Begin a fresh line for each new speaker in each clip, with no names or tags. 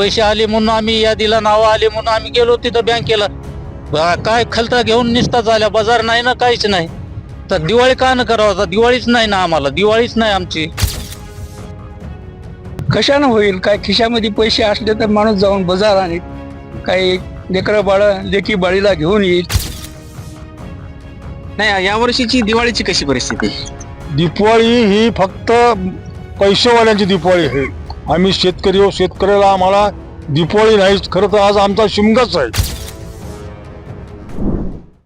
पैसे आले म्हणून आम्ही यादीला नावं आले म्हणून आम्ही गेलो तिथं बँकेला. बा- काय खलता घेऊन निसता झाल्या? बाजार नाही ना काहीच नाही. तर दिवाळी का न करावं? दिवाळीच नाही ना आम्हाला. दिवाळीच नाही आमची.
कशानं होईल? काय खिशामध्ये पैसे असले तर माणूस जाऊन बाजार आणि काही लेकरं बाळ लेकी बाळीला घेऊन येईल.
नाही या वर्षीची दिवाळीची कशी परिस्थिती?
दिपवाळी ही फक्त पैसेवाल्यांची दिपवाळी आहे. आम्ही शेतकरी हो शेतकऱ्याला आम्हाला दिपोळी नाही खरं तर आज आमचा शिमगाच आहे.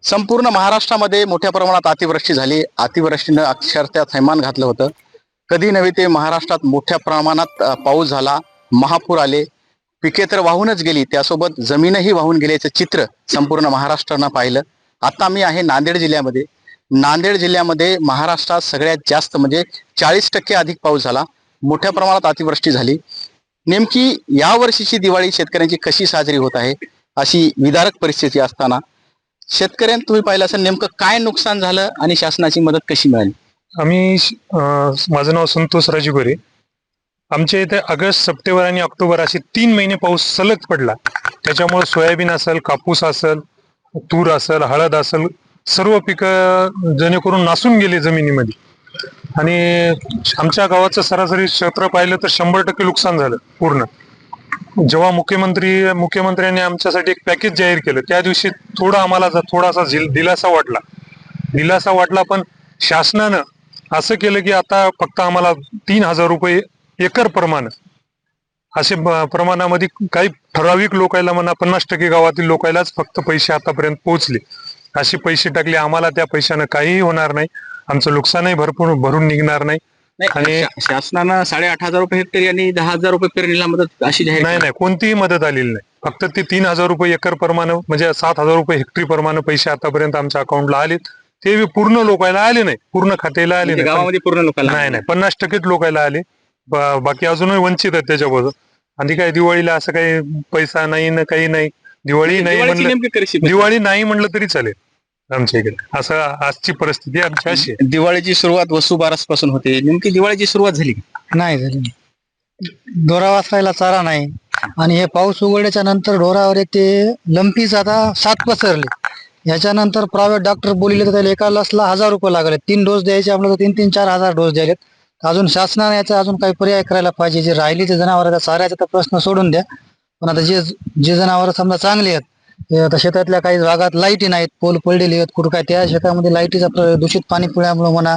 संपूर्ण महाराष्ट्रामध्ये मोठ्या प्रमाणात अतिवृष्टी झाली. अतिवृष्टीनं अक्षरशः थैमान घातलं होतं. कधी नव्हे ते महाराष्ट्रात मोठ्या प्रमाणात पाऊस झाला महापूर आले. पिके तर वाहूनच गेली. त्यासोबत जमीनही वाहून गेल्याचं चित्र संपूर्ण महाराष्ट्रानं पाहिलं. आता मी आहे नांदेड जिल्ह्यामध्ये. नांदेड जिल्ह्यामध्ये महाराष्ट्रात सगळ्यात जास्त म्हणजे चाळीस टक्के अधिक पाऊस झाला. मोठ्या प्रमाणात अतिवृष्टी झाली. नेमकी या वर्षीची दिवाळी शेतकऱ्यांची कशी साजरी होत आहे अशी विदारक परिस्थिती असताना शेतकऱ्यांना तुम्ही पाहिलं असेल नेमकं काय नुकसान झालं आणि शासनाची मदत कशी मिळाली?
आम्ही अं, माझं नाव संतोष राजूगरे. आमच्या इथे ऑगस्ट सप्टेंबर आणि ऑक्टोबर असे तीन महिने पाऊस सलग पडला. त्याच्यामुळे सोयाबीन असेल कापूस असेल तूर असेल हळद असेल सर्व पिकं जेणेकरून नासून गेले जमिनीमध्ये. आणि आमच्या गावाचं सरासरी क्षेत्र पाहिलं तर शंभर टक्के नुकसान झालं पूर्ण. जेव्हा मुख्यमंत्री मुख्यमंत्र्यांनी आमच्यासाठी एक पॅकेज जाहीर केलं त्या दिवशी थोडा आम्हाला थोडासा दिलासा वाटला. दिलासा वाटला पण शासनानं असं केलं की आता फक्त आम्हाला तीन हजार रुपये एकर प्रमाण असे प्रमाणामध्ये काही ठराविक लोकायला म्हणा पन्नास टक्के गावातील लोकायलाच फक्त पैसे आतापर्यंत पोहोचले. असे पैसे टाकले आम्हाला त्या पैशानं काहीही होणार नाही. आमचं नुकसानही भरपूर भरून निघणार नाही. आणि-
शासनानं साडेआठ हजार रुपये हेक्टरी आणि दहा हजार रुपये पेरणीला मदत अशी जाहीर
नाही. नाही कोणतीही मदत आलेली नाही. फक्त ते तीन हजार रुपये एकर प्रमाणे म्हणजे सात हजार रुपये हेक्टरी प्रमाणे पैसे आतापर्यंत आमच्या अकाउंटला आले ते पूर्ण लोकायला आले नाही. पूर्ण खात्याला आले
म्हणजे
नाही.
गावामध्ये पूर्ण लोकांना
नाही नाही. पन्नास टक्केच लोकायला आले. बाकी अजूनही वंचित आहेत त्याच्यापासून आणि काय दिवाळीला असं काही पैसा नाही ना काही नाही. दिवाळी नाही दिवाळी नाही म्हणलं तरी चालेल. आमच्या इकडे. असं आजची परिस्थिती आमची अशी आहे.
दिवाळीची सुरुवात वसुबारसपासून होते. नेमकी दिवाळीची सुरुवात झाली का?
नाही झाली ढोरा वाचवायला चारा नाही. आणि हे पाऊस उघडल्याच्या नंतर ढोरावर ते लंपीच आता सात पसरले. याच्यानंतर प्रायव्हेट डॉक्टर बोलले तर त्याला एका लसला हजार रुपये लागले. तीन डोस द्यायचे आपल्याला तीन तीन चार हजार डोस द्यायलेत. अजून शासनाने याचा अजून काही पर्याय करायला पाहिजे. जे राहिली ते जनावर चाऱ्याचा तर प्रश्न सोडून द्या. पण आता जे जे जनावर समजा चांगली आहेत आता शेतातल्या काही भागात लाईटी नाहीत पोल पडलेली आहेत कुठं काय त्या शेतामध्ये लाईटीचा प्र- दूषित पाणी पिण्यामुळे म्हणा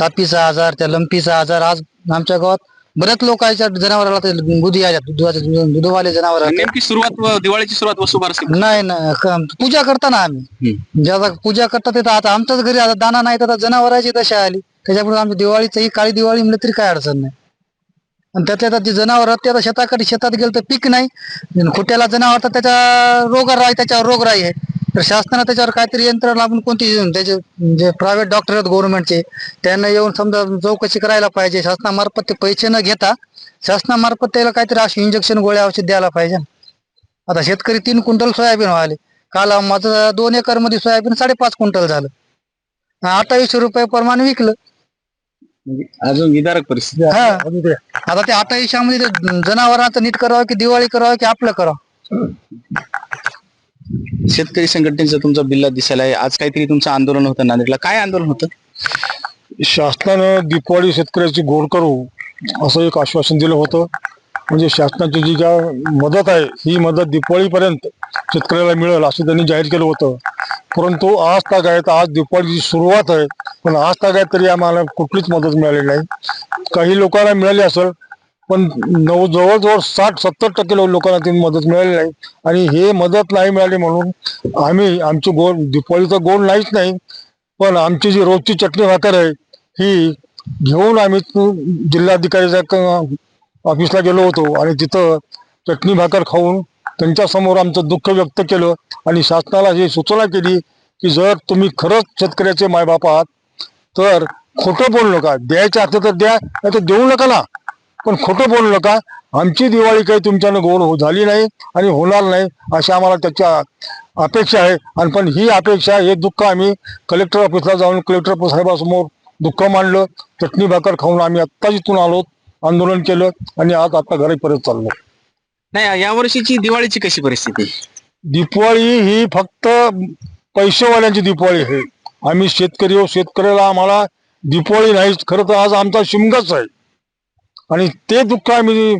तापीचा आजार त्या लंपीचा आजार आज आमच्या गावात बऱ्याच लोकांच्या जनावराला ते गुदी आल्या दुधाचे दुधवाले जनावर
नेमकी सुरुवात व- दिवाळीची सुरुवात वसुबारस
नाही ना क- पूजा करता ना आम्ही. ज्यादा पूजा करता ते तर आता आमच्याच घरी आता दाना नाही तर आता जनावरांची दशा आली त्याच्यामुळे आमची दिवाळीच ही काळी दिवाळी म्हणलं तरी काय अडचण नाही. आणि त्यातल्या त्यात जे जनावर ते आता शेताकडे शेतात गेलं तर पीक नाही. खोट्याला जनावर तर त्याच्या रोगराई त्याच्यावर रोगराई आहे. तर शासनानं त्याच्यावर काहीतरी यंत्रणा आपण कोणती त्याचे जे प्रायव्हेट डॉक्टर आहेत गव्हर्नमेंटचे त्यांना येऊन समजा चौकशी करायला पाहिजे. शासनामार्फत ते पैसे न घेता शासनामार्फत त्याला काहीतरी अशी इंजेक्शन गोळ्या औषध द्यायला पाहिजे. आता शेतकरी तीन क्विंटल सोयाबीन व्हायले काल माझं दोन एकरमध्ये सोयाबीन साडेपाच क्विंटल झालं. अठ्ठावीसशे रुपये प्रमाण विकलं.
अजून विदारक परिस्थिती
हा. आता ते अठ्ठावीसशे ते जनावरांचं नीट करावं की दिवाळी करावं की आपलं करावं?
शेतकरी संघटनेचं तुमचा बिल्ला दिसायला आहे. आज काहीतरी तुमचं आंदोलन होतं नांदेडला. काय आंदोलन होतं?
शासनानं दिपवाळी शेतकऱ्याची गोड करू असं एक आश्वासन दिलं होतं. म्हणजे शासनाची जी काय मदत आहे ही मदत दिपवाळीपर्यंत शेतकऱ्याला मिळेल असं त्यांनी जाहीर केलं होतं. परंतु आज ताग आहे तर आज दिपवाळीची सुरुवात आहे. पण आज ताग तरी आम्हाला कुठलीच मदत मिळाली नाही. काही लोकांना मिळाली असेल पण नऊ जवळजवळ साठ सत्तर टक्के लोकांना ती मदत मिळाली नाही. आणि हे मदत नाही मिळाली म्हणून आम्ही आमची गोड दिपवाळीचा गोड नाहीच नाही पण आमची जी रोजची चटणी भाकर आहे ही घेऊन आम्ही जिल्हाधिकारीच्या क- ऑफिसला गेलो होतो. आणि तिथं चटणी भाकर खाऊन त्यांच्यासमोर आमचं दुःख व्यक्त केलं. आणि शासनाला ही सूचना केली की जर तुम्ही खरंच शेतकऱ्याचे मायबाप आहात तर खोटं बोलू नका. द्यायचं असलं तर द्या नाही तर देऊ नका ना. पण खोटं बोलू नका. आमची दिवाळी काही तुमच्यानं गोड हो झाली नाही आणि होणार नाही अशी आम्हाला त्याच्या अपेक्षा आहे. आणि पण ही अपेक्षा हे दुःख आम्ही कलेक्टर ऑफिसला जाऊन कलेक्टर साहेबासमोर दुःख मांडलं. चटणी भाकर खाऊन आम्ही आत्ताच इथून आलो. आंदोलन केलं आणि आज आता घरी परत चाललो.
नाही या वर्षीची दिवाळीची कशी परिस्थिती?
दिवाळी ही फक्त पैसेवाल्यांची दिवाळी आहे. आम्ही शेतकरी आहोत शेतकऱ्याला आम्हाला दिवाळी नाही खरं तर आज आमचा शिमगाच आहे. आणि ते दुःख आम्ही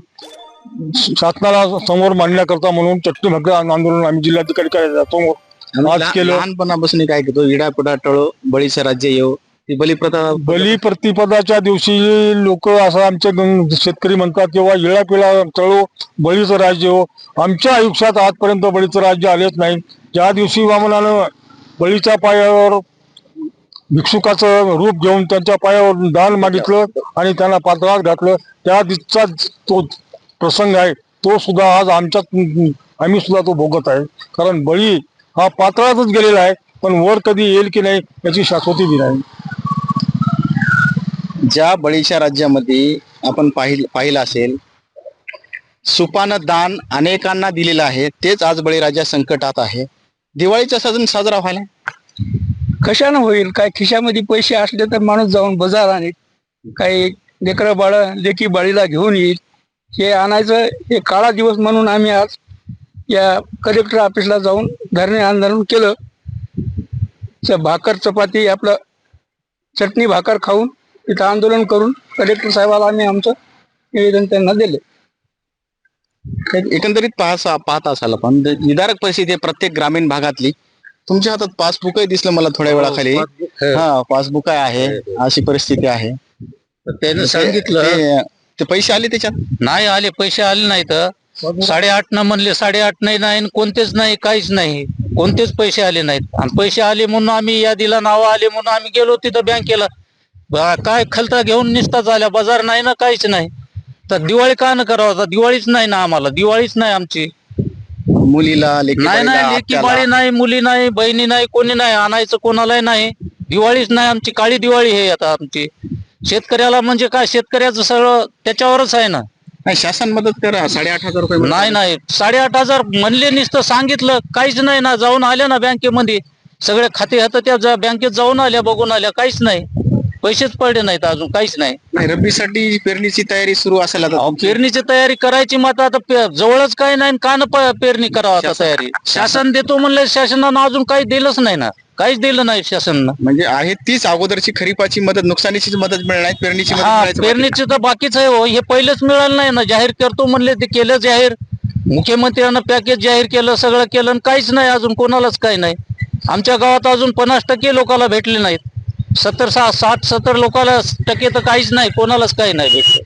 शासनाला समोर मांडण्याकरता म्हणून चट्टी भाकर आंदोलन आम्ही जिल्हाधिकारी कार्यालया समोर आज केलं.
लहानपणापासून काय घेतो इडापुडा टळो बळीचं राज्य येऊ ती बलिप्रथा
बली प्रतिपदाच्या दिवशी लोक असं आमचे शेतकरी म्हणतात किंवा इळा पिळा चळो बळीचं राज्य हो आमच्या आयुष्यात आजपर्यंत बळीचं राज्य आलेच नाही. ज्या दिवशी वामनानं बळीच्या पायावर भिक्षुकाचं रूप घेऊन त्यांच्या पायावर दान मागितलं आणि त्यांना पातळात घातलं. त्या दिसचा तो प्रसंग आहे. तो सुद्धा आज आमच्या आम्ही सुद्धा तो भोगत आहे. कारण बळी हा पातळातच गेलेला आहे. पण वर कधी येईल की नाही याची शाश्वती बी नाही.
ज्या बळीच्या राज्यामध्ये आपण पाहिल पाहिलं असेल सुपानं दान अनेकांना दिलेलं आहे तेच आज बळीराजा संकटात आहे. दिवाळीचा सजन साजरा व्हायला.
कशानं होईल? काय खिशामध्ये पैसे असले तर माणूस जाऊन बाजार आणेल. काही लेकरं बाळ लेकी बाळीला घेऊन येईल. हे आणायचं हे काळा दिवस म्हणून आम्ही आज या कलेक्टर ऑफिसला जाऊन धरणे आंदोलन केलं. तर भाकर चपाती आपलं चटणी भाकर खाऊन तिथं आंदोलन करून कलेक्टर साहेबाला आम्ही आमचं निवेदन त्यांना दिले.
एकंदरीत पाहसा पाहत असाल पण निदारक परिस्थिती प्रत्येक ग्रामीण भागातली. तुमच्या हातात पासबुकही दिसलं मला थोड्या वेळाखाली. हा पासबुक आहे. अशी परिस्थिती आहे.
त्यानं सांगितलं.
ते- ते पैसे आले त्याच्यात?
नाही आले पैसे आले नाही तर. साडेआठ न म्हणले साडेआठ नाही नाही आणि कोणतेच नाही काहीच नाही. कोणतेच पैसे आले नाहीत. आणि पैसे आले म्हणून आम्ही यादीला नाव आले म्हणून आम्ही गेलो तिथं बँकेला. बा- काय खलता घेऊन निसता झाल्या? बाजार नाही ना काहीच नाही. तर दिवाळी का न करावं? आता दिवाळीच नाही ना आम्हाला. दिवाळीच नाही आमची.
मुलीला
नाही नाही लेकी. बाळी नाही मुली नाही बहिणी नाही कोणी नाही आणायचं कोणालाही नाही. दिवाळीच नाही आमची काळी दिवाळी हे आता आमची. शेतकऱ्याला म्हणजे काय शेतकऱ्याचं सगळं त्याच्यावरच आहे ना.
नाही शासन मदत करा साडेआठ हजार रुपये
नाही नाही साडेआठ हजार म्हणले नुसतं सांगितलं काहीच नाही ना जाऊन आल्या ना बँकेमध्ये. सगळे खाते हात त्या बँकेत जाऊन आल्या बघून आल्या काहीच नाही. पैसेच पडले नाहीत अजून काहीच नाही.
नाही रब्बीसाठी पेरणीची तयारी सुरू असेल आता
अहो, पेरणीची तयारी करायची मग आता पे- जवळच काय नाही आणि का न प- पेरणी करावं आता
शासन-
तयारी. शासन देतो म्हणलं शासनानं अजून काही दिलंच नाही ना. काहीच दिलं नाही शासनानं.
म्हणजे आहे तीच अगोदरची खरीपाची मदत नुकसानीची मदत मिळणार नाही पेरणीची मदत
हा
मिळायची बाकी.
पेरणीची तर बाकीच आहे हो. हे पहिलेच मिळालं नाही ना. जाहीर करतो म्हणले ते केलं जाहीर. मुख्यमंत्र्यांना पॅकेज जाहीर केलं सगळं केलं आणि काहीच नाही. अजून कोणालाच काही नाही. आमच्या गावात अजून पन्नास टक्के लोकांना भेटले नाहीत. सत्तर सहा साठ सत्तर लोकांना टक्के तर काहीच नाही कोणालाच काही नाही भेटलं.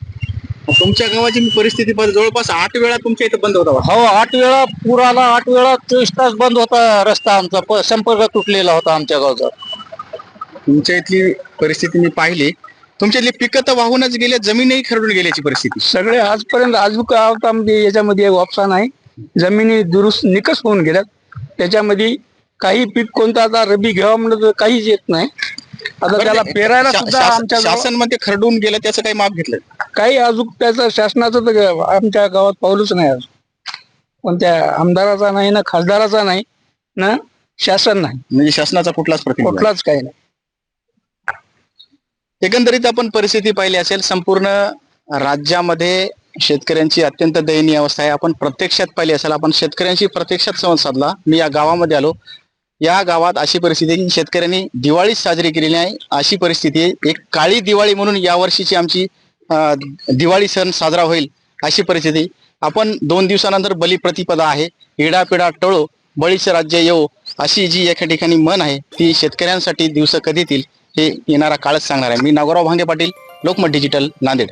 तुमच्या गावाची मी परिस्थिती पाहतो. जवळपास आठ वेळा तुमच्या इथे बंद होता.
हो आठ वेळा पूर आला आठ वेळा चोवीस तास बंद होता रस्ता आमचा. प- संपर्क तुटलेला होता आमच्या गावचा.
तुमच्या इथली परिस्थिती मी पाहिली. तुमच्या इथली पिकं तर वाहूनच गेल्या जमीनही खरडून गेल्याची परिस्थिती.
सगळे आजपर्यंत आजूक म्हणजे याच्यामध्ये वापसा नाही जमिनी दुरुस्त निकस होऊन गेल्यात. त्याच्यामध्ये काही पीक कोणतं आता रबी घ्यावं म्हणलं तर काहीच येत नाही. आता त्याला पेरायला
शा-
सुद्धा
शासन
आमच्या
शासन म्हणते खरडून गेलं त्याचं काही माप घेतलं?
काही अजून त्याचं शासनाचं तर आमच्या गावात पावलंच नाही अजून. कोणत्या आमदाराचा नाही ना खासदाराचा नाही ना शासन नाही.
म्हणजे शासनाचा कुठलाच प्रतिनिधी नाही.
कुठलाच काही नाही.
एकंदरीत आपण परिस्थिती पाहिली असेल संपूर्ण राज्यामध्ये शेतकऱ्यांची अत्यंत दयनीय अवस्था आहे. आपण प्रत्यक्षात पाहिली असेल आपण शेतकऱ्यांशी प्रत्यक्षात संवाद साधला. मी या गावामध्ये आलो. या गावात अशी परिस्थिती आहे की शेतकऱ्यांनी दिवाळीच साजरी केलेली आहे. अशी परिस्थिती आहे. एक काळी दिवाळी म्हणून या वर्षीची आमची दिवाळी सण साजरा होईल अशी परिस्थिती आपण दोन दिवसानंतर बली प्रतिपदा आहे. इडापिडा टळो बळीचं राज्य येऊ अशी जी एका ठिकाणी मन आहे ती शेतकऱ्यांसाठी दिवस कधी येतील हे येणारा काळच सांगणार आहे. मी नागोराव भांगे पाटील लोकमत डिजिटल नांदेड.